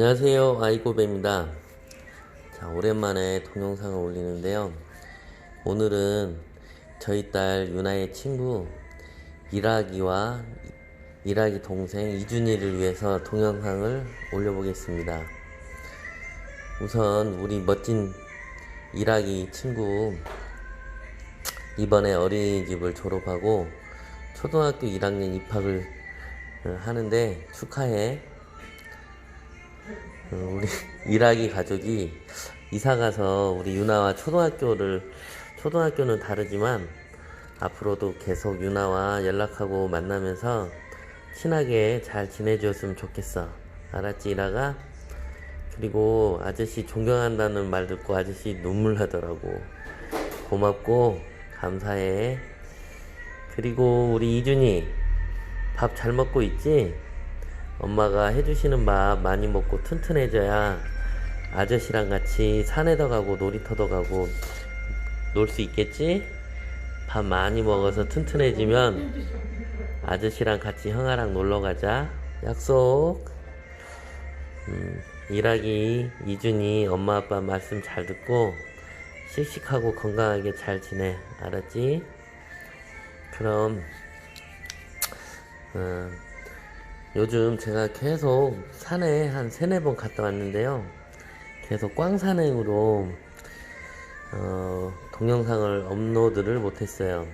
안녕하세요. 아이고배입니다. 자 오랜만에 동영상을 올리는데요. 오늘은 저희 딸 유나의 친구 일하기와 일하기 동생 이준이를 위해서 동영상을 올려보겠습니다. 우선 우리 멋진 일하기 친구 이번에 어린이집을 졸업하고 초등학교 1학년 입학을 어, 하는데 축하해. 어, 우리 일하기 가족이 이사 가서 우리 유나와 초등학교를 초등학교는 다르지만 앞으로도 계속 유나와 연락하고 만나면서 친하게 잘 지내줬으면 좋겠어. 알았지 이라가? 그리고 아저씨 존경한다는 말 듣고 아저씨 눈물 나더라고. 고맙고 감사해. 그리고 우리 이준이 밥 잘 먹고 있지? 엄마가 해주시는 밥 많이 먹고 튼튼해져야 아저씨랑 같이 산에도 가고 놀이터도 가고 놀 수 있겠지? 밥 많이 먹어서 튼튼해지면 아저씨랑 같이 형아랑 놀러 가자. 약속. 음, 일하기 이준이 엄마 아빠 말씀 잘 듣고 씩씩하고 건강하게 잘 지내. 알았지? 그럼 어, 요즘 제가 계속 산에 한 세네 번 갔다 왔는데요. 계속 꽝산행으로 어, 동영상을 업로드를 못했어요.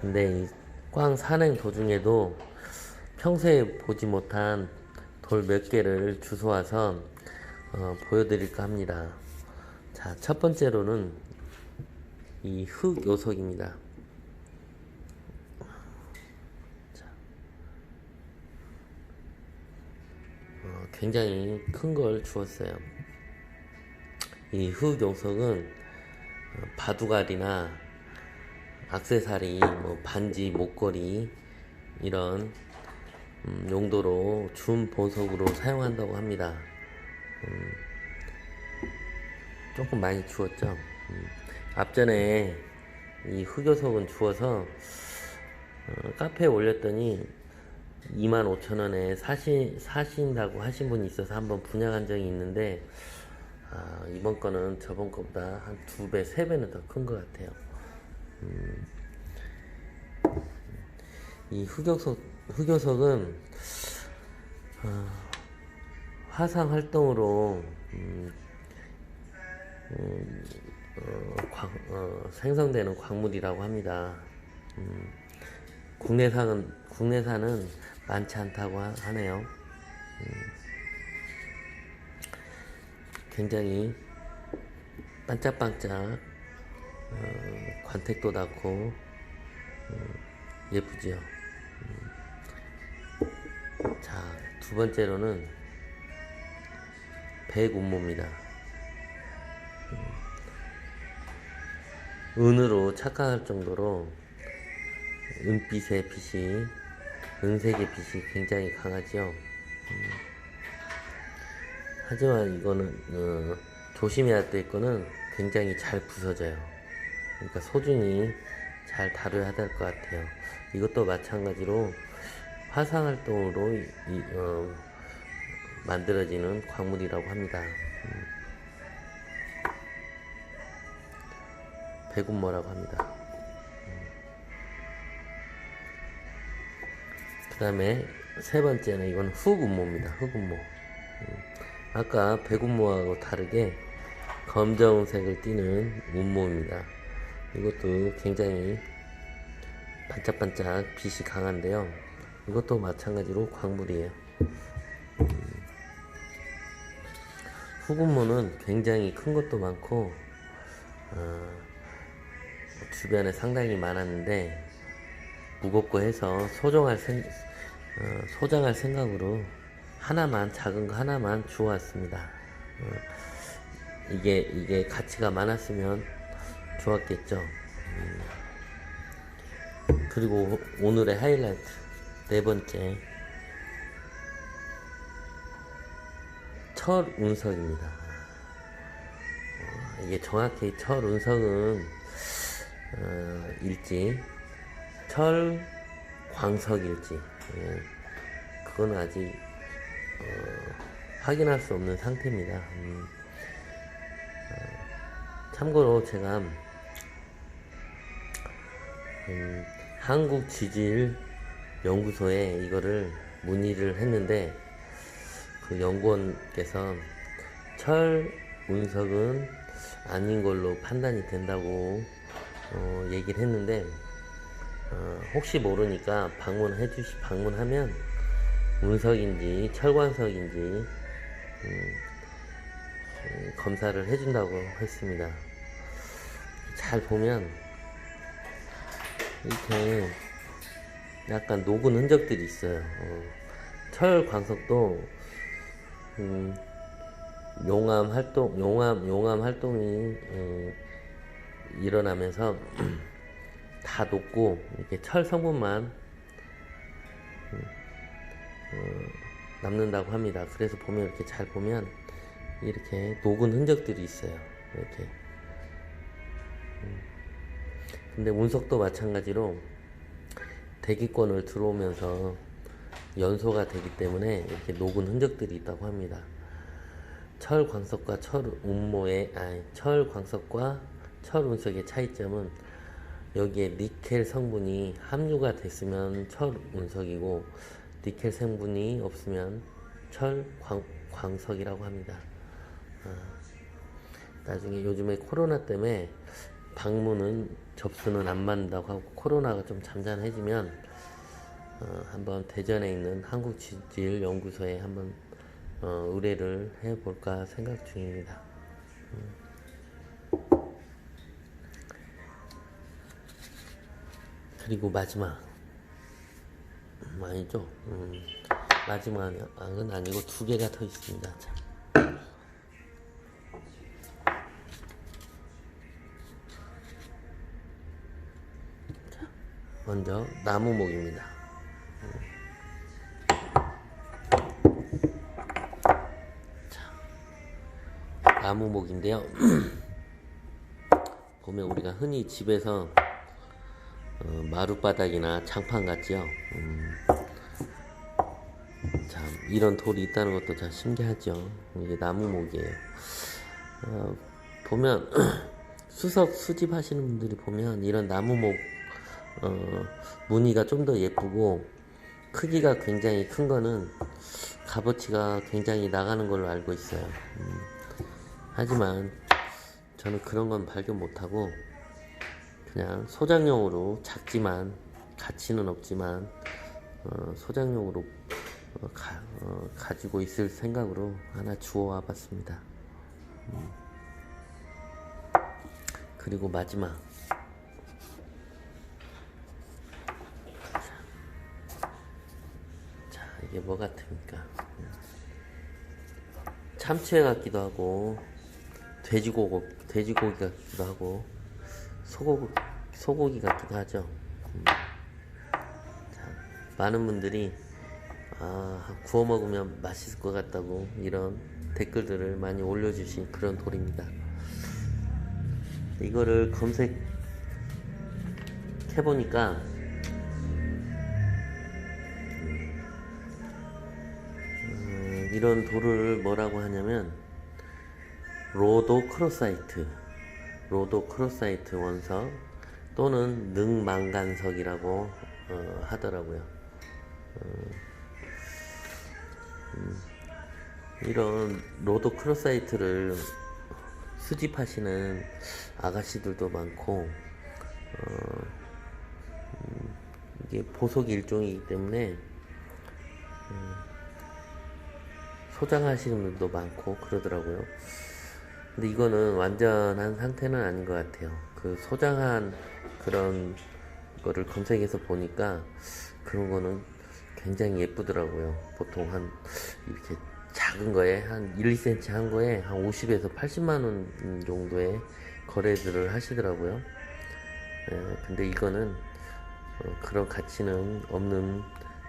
근데 이 꽝산행 도중에도 평소에 보지 못한 돌 몇 개를 주워와서 어, 보여드릴까 합니다. 자, 첫 번째로는 이 흙 요석입니다. 굉장히 큰 걸 주었어요. 이 흑용석은 어, 바둑알이나 악세사리, 뭐 반지, 목걸이 이런 음, 용도로 준 보석으로 사용한다고 합니다. 음, 조금 많이 주었죠. 음, 앞전에 이 흑요석은 주어서 어, 카페에 올렸더니 25,000원에 사시, 사신다고 하신 분이 있어서 한번 분양한 적이 있는데, 아, 이번 거는 저번 거보다 한 두 배, 세 배는 더 큰 것 같아요. 음, 이 흑요석, 흑요석은, 아, 화상 활동으로, 음, 음, 어, 광, 어, 생성되는 광물이라고 합니다. 음, 국내산은 국내산은 많지 않다고 하, 하네요. 음, 굉장히 반짝반짝 어, 관택도 낮고 음, 예쁘지요. 음. 자, 두 번째로는 백운모입니다. 은으로 착각할 정도로 은빛의 빛이 은색의 빛이 굉장히 강하지요. 음. 하지만 이거는 어, 조심해야 될 거는 굉장히 잘 부서져요. 그러니까 소중히 잘 다뤄야 될 것 같아요. 이것도 마찬가지로 화상 활동으로 이, 이, 어, 만들어지는 광물이라고 합니다. 음. 백운모라고 합니다. 그 다음에 세 번째는 이건 흑운모입니다. 흑운모. 음, 아까 백운모하고 다르게 검정색을 띠는 운모입니다. 이것도 굉장히 반짝반짝 빛이 강한데요. 이것도 마찬가지로 광물이에요. 음, 흑운모는 굉장히 큰 것도 많고 어, 주변에 상당히 많았는데 무겁고 해서 소정할 생, 어, 소장할 생각으로 하나만 작은 거 하나만 주워왔습니다. 어, 이게 이게 가치가 많았으면 좋았겠죠. 음. 그리고 오늘의 하이라이트 네 번째 철 운석입니다. 어, 이게 정확히 철 운석은 어, 일지 철 광석일지 예, 그건 아직 어, 확인할 수 없는 상태입니다. 음, 어, 참고로 제가 음, 한국 지질 연구소에 이거를 문의를 했는데 그 연구원께서 철 운석은 아닌 걸로 판단이 된다고 어, 얘기를 했는데 어, 혹시 모르니까 방문해 주시 방문하면 운석인지 철광석인지 음, 음, 검사를 해준다고 했습니다. 잘 보면 이렇게 약간 녹은 흔적들이 있어요. 어, 철 광석도 음, 용암 활동, 용암 용암 활동이 어, 일어나면서 다 녹고 이렇게 철 성분만 음, 어, 남는다고 합니다. 그래서 보면 이렇게 잘 보면 이렇게 녹은 흔적들이 있어요. 이렇게. 음. 근데 운석도 마찬가지로 대기권을 들어오면서 연소가 되기 때문에 이렇게 녹은 흔적들이 있다고 합니다. 철 광석과 철 운모의 아니 철 광석과 철 운석의 차이점은 여기에 니켈 성분이 함유가 됐으면 철 운석이고 니켈 성분이 없으면 철 광, 광석이라고 합니다. 아, 나중에 요즘에 코로나 때문에 방문은 접수는 안 받는다고 하고 코로나가 좀 잠잠해지면 어, 한번 대전에 있는 한국지질연구소에 한번 어, 의뢰를 해볼까 생각 중입니다. 음. 그리고 마지막 음, 아니죠? 음, 마지막은 아니고 두 개가 더 있습니다. 자. 자, 먼저 나무목입니다. 나무목인데요. 보면 우리가 흔히 집에서 어, 마룻바닥이나 장판 같지요. 음, 참 이런 돌이 있다는 것도 참 신기하죠. 이게 나무목이에요. 어, 보면 수석 수집하시는 분들이 보면 이런 나무목 어, 무늬가 좀 더 예쁘고 크기가 굉장히 큰 거는 값어치가 굉장히 나가는 걸로 알고 있어요. 음. 하지만 저는 그런 건 발견 못하고 그냥 소장용으로 작지만 가치는 없지만 어, 소장용으로 어, 가, 어, 가지고 있을 생각으로 하나 주워 와 봤습니다. 음. 그리고 마지막 자 이게 뭐 같습니까? 참치 같기도 하고 돼지고기, 돼지고기 같기도 하고 소고기, 소고기 같기도 하죠. 음. 자, 많은 분들이 아, 구워 먹으면 맛있을 것 같다고 이런 댓글들을 많이 올려주신 그런 돌입니다. 이거를 검색해 보니까 음, 이런 돌을 뭐라고 하냐면 로도 크로사이트, 로도 크로사이트 원석 또는 능망간석이라고 어, 하더라고요. 어, 음, 이런 로도크로사이트를 수집하시는 아가씨들도 많고 어, 음, 이게 보석 일종이기 때문에 음, 소장하시는 분도 많고 그러더라고요. 근데 이거는 완전한 상태는 아닌 것 같아요. 그 소장한 그런 거를 검색해서 보니까 그런 거는 굉장히 예쁘더라고요. 보통 한 이렇게 작은 거에 한 1, 2cm 한 거에 한 50에서 80만 원 정도의 거래들을 하시더라고요. 예, 근데 이거는 어, 그런 가치는 없는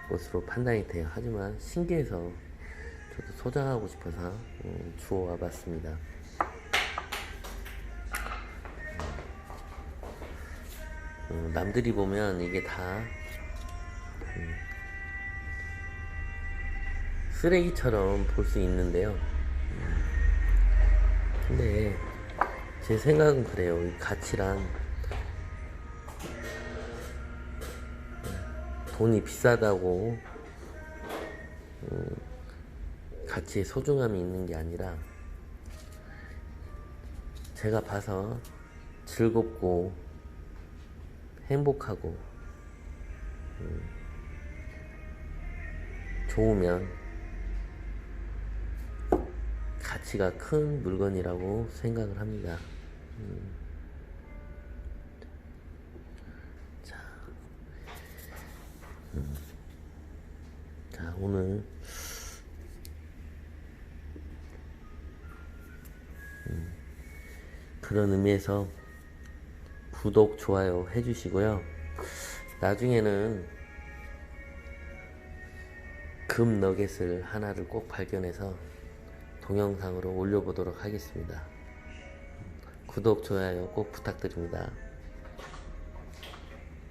것으로 판단이 돼요. 하지만 신기해서 저도 소장하고 싶어서 어, 주워 와 봤습니다. 어, 남들이 보면 이게 다 음, 쓰레기처럼 볼 수 있는데요. 음, 근데 제 생각은 그래요. 이 가치란 돈이 비싸다고 음, 가치의 소중함이 있는 게 아니라 제가 봐서 즐겁고 행복하고 음, 좋으면 가치가 큰 물건이라고 생각을 합니다. 음. 자, 음. 자 오늘 음. 그런 의미에서 구독, 좋아요 해주시고요. 나중에는 금 너겟을 하나를 꼭 발견해서 동영상으로 올려보도록 하겠습니다. 구독, 좋아요 꼭 부탁드립니다.